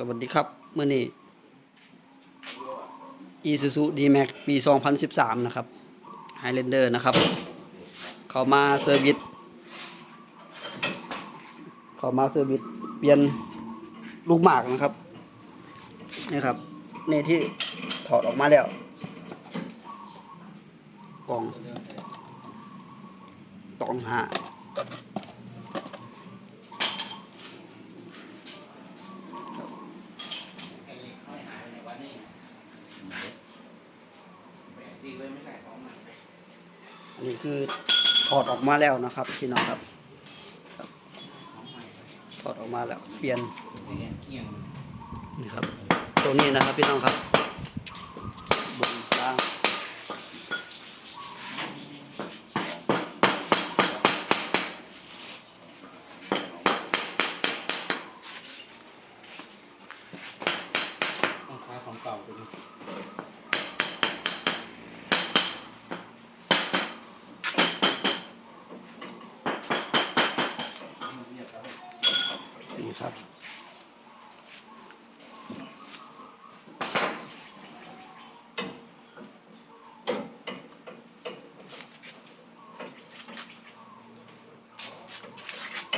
สวัสดีครับเมื่อนี้ Isuzu D-Max ปี 2013 นะครับ Highlander นะครับ เขามาเซอร์วิสเขามาเซอร์วิสเปลี่ยนลูกหมากนะครับ นี่ครับ นี่ที่ถอดออกมาแล้ว กล่องกล่องหา อันนี้คือถอดออกมาแล้วนะครับพี่น้องครับครับ ถอดออกมาแล้วเปลี่ยนนี่ครับ ตัวนี้นะครับพี่น้องครับบนล่าง ของเก่าตัวนี้ นี่ครับ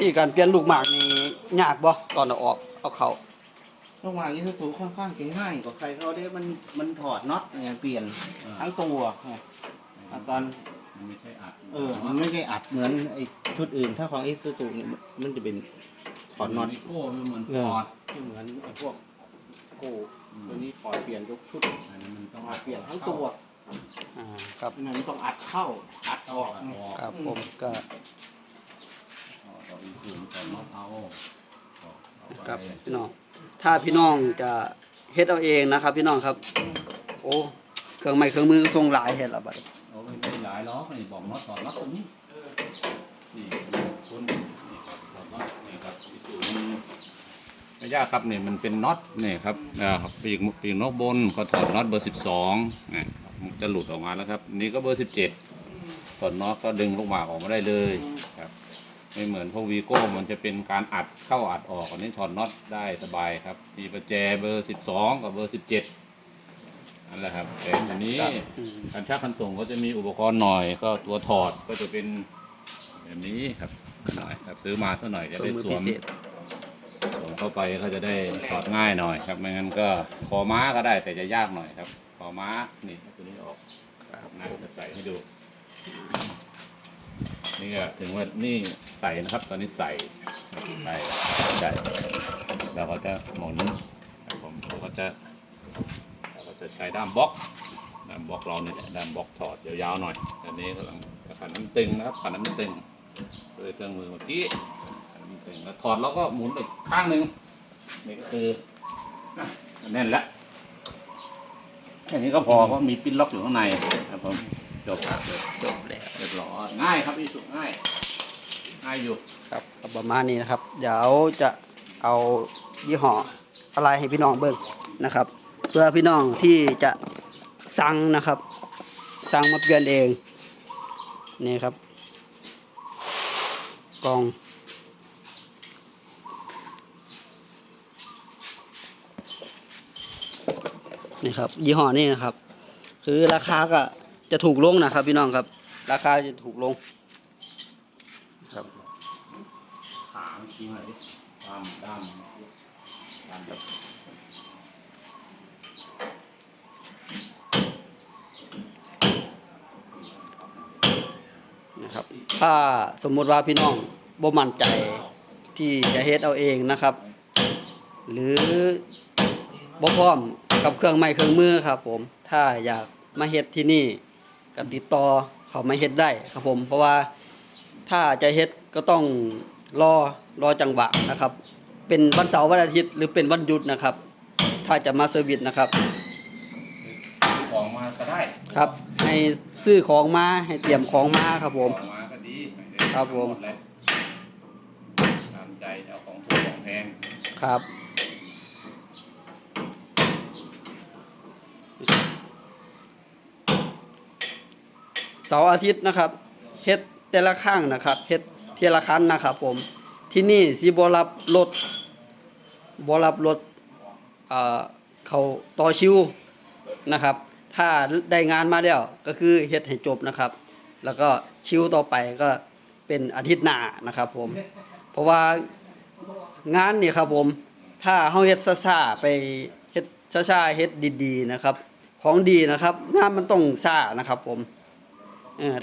ที่การเปลี่ยนลูกหมากนี่ยากบ่ตอนเอาออกเอาเขาลูกหมากยี่สุค่อนข้างเก่งง่ายกว่าใครเขาได้มันมันถอดน็อตไงเปลี่ยนทั้งตัวไงอะตอนมันไม่ใช่อัดเออ มันไม่ได้อัดเหมือนไอ้ชุดอื่น ถ้าของไอ้ตัวเนี่ยมันจะเป็นถอดน็อตโอ้มันเหมือนเอฟออร์ดไม่เหมือนไอ้พวกโก้ตัวนี้ถอดเปลี่ยนยกชุดอันนี้มันต้ต้อองงอัดเปลี่ยนทั้งตัวอ่าครับอันนั้นต้องอัดเข้าอัดออกออกครับผมก็ ต่ออีกสูงต่อน็อตเอาเอาครับไปพี่น้อง ถ้าพี่น้องจะเฮ็ดเอาเองนะครับ พี่น้องครับ โอ้เครื่องไม้เครื่องมือทรงหลายเฮ็ดแล้วบัดนี้เอาไม่ได้หลายล้อกนี่บอกน็อตต่อน็อตตรงนี้นี่คุณนี่ครับต่อน็อตนี่ครับอีกสูงไม่ยากครับเนี่ยมันเป็นน็อตนี่ครับอ่าครับปีกปีกนอกบนก็ถอดน็อตเบอร์สิบสองนี่ครับมันจะหลุดออกมาแล้วครับ นี่ก็เบอร์สิบเจ็ดถอดน็อตก็ดึงลูกหมากออกมาได้เลยครับ ไม่เหมือนพวกวีโก้มันจะเป็นการอัดเข้าอัดออกอันนี้ถอดน็อตได้สบายครับมีประแจเบอร์สิบสองกับเบอร์สิบเจ็ดนั่นแหละครับแต่อันนี้อืมการชักคันส่งก็จะมีอุปกรณ์หน่อยก็ตัวถอดก็จะเป็นแบบนี้ครับหน่อยครับซื้อมาสักหน่อยจะเครื่ได้องมือสพิวมเศษสวมเข้าไปก็จะได้ถอดง่ายหน่อยครับไม่งั้นก็คอม้าก็ได้แต่จะยากหน่อยครับคอม้านี่เอาตัวนี้ออกครับนะจะใส่ให้ดู นี่ก็ถึงว่านี่ใส่นะครับ ตอนนี้ใส่ใส่ใส่เราก็จะหมุนผมเราก็จะเราก็จะใช้ด้ามบล็อกด้ามบล็อกเราเนี่ยแหละด้ามบล็อกถอดยาวๆหน่อยอันนี้กำลังจะขันน้ำตึงนะครับขันน้ำตึงด้วยเครื่องมือเมื่อกี้ขันน้ำตึงแล้วถอดแล้วก็หมุนไปข้างหนึ่งนี่ก็คือแน่นแล้วแค่นี้ก็พอเพราะมีปิ้นล็อกอยู่ข้างในครับผมจบจบแล้วเรีย บร้อยง่ายครับพี่สุง่ายง่ายอยู่ครับประมาณนี้นะครับ เดี๋ยวจะเอายี่ห้ออะไรให้พี่น้องเบิ่งนะครับ เพื่อพี่น้องที่จะสั่งนะครับ สั่งมาเปลี่ยนเองนี่ครับกองนี่ครับยี่ห้อนี้นะครับ คือราคาก็จะถูกลงนะครับ พี่น้องครับ ราคาจะถูกลงครับขาเมื่อกี้มาดิด้ามด้ามด้ามแบบนะครับ ถ้าสมมุติว่าพี่น้องบ่มั่นใจที่จะเฮ็ดเอาเองนะครับ หรือบ่พร้อมกับเครื่องไม้เครื่องมือครับผม ถ้าอยากมาเฮ็ดที่นี่ ก็ติดต่อเขามาเฮ็ดได้ครับผม เพราะว่าถ้าจะเฮ็ดก็ต้องรอรอจังหวะนะครับ เป็นวันเสาร์วันอาทิตย์หรือเป็นวันหยุดนะครับ ถ้าจะมาเซอร์วิสนะครับ ซื้อของมาก็ได้ครับ ให้ซื้อของมาให้เตรียมของมาครับผม ของมาก็ดีไม่ได้ครับผม หดเลยตามใจเอาของถูกของแพง ครับ เสาร์อาทิตย์นะครับเฮ็ดแต่ละข้างนะครับเฮ็ดเทียละคันนะครับ ผมที่นี่สิบรับรถบรับรถเขาต่อชิวนะครับ ถ้าได้งานมาแล้วก็คือเฮ็ดให้จบนะครับ แล้วก็ชิวต่อไปก็เป็นอาทิตย์หน้านะครับ ผม เพราะว่างานนี่ครับผม ถ้าเฮาเฮ็ดซ่าๆไปเฮ็ดช้าๆเฮ็ดดีๆนะครับ ของดีนะครับ งานมันต้องซ่านะครับผม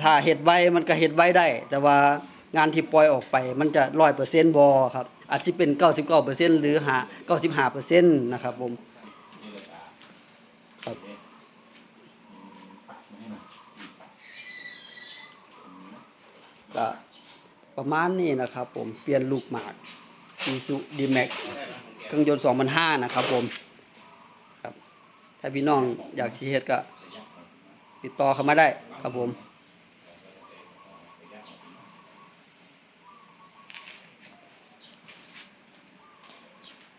ถ้าเฮ็ดไวมันก็เฮ็ดไวได้ แต่ว่างานที่ปล่อยออกไป มันจะ100%บ่ครับอาจจะเป็นเก้าสิบเก้าเปอร์เซ็น99%หรือหา95%นะครับผมครับก็ประมาณนี้นะครับ ผมเปลี่ยนลูกหมาก Isuzu D-Max เครื่องยนต์2005 นะครับผมครับถ้าพี่น้องอยากที่เฮ็ดก็ติดต่อเข้ามาได้ครับผม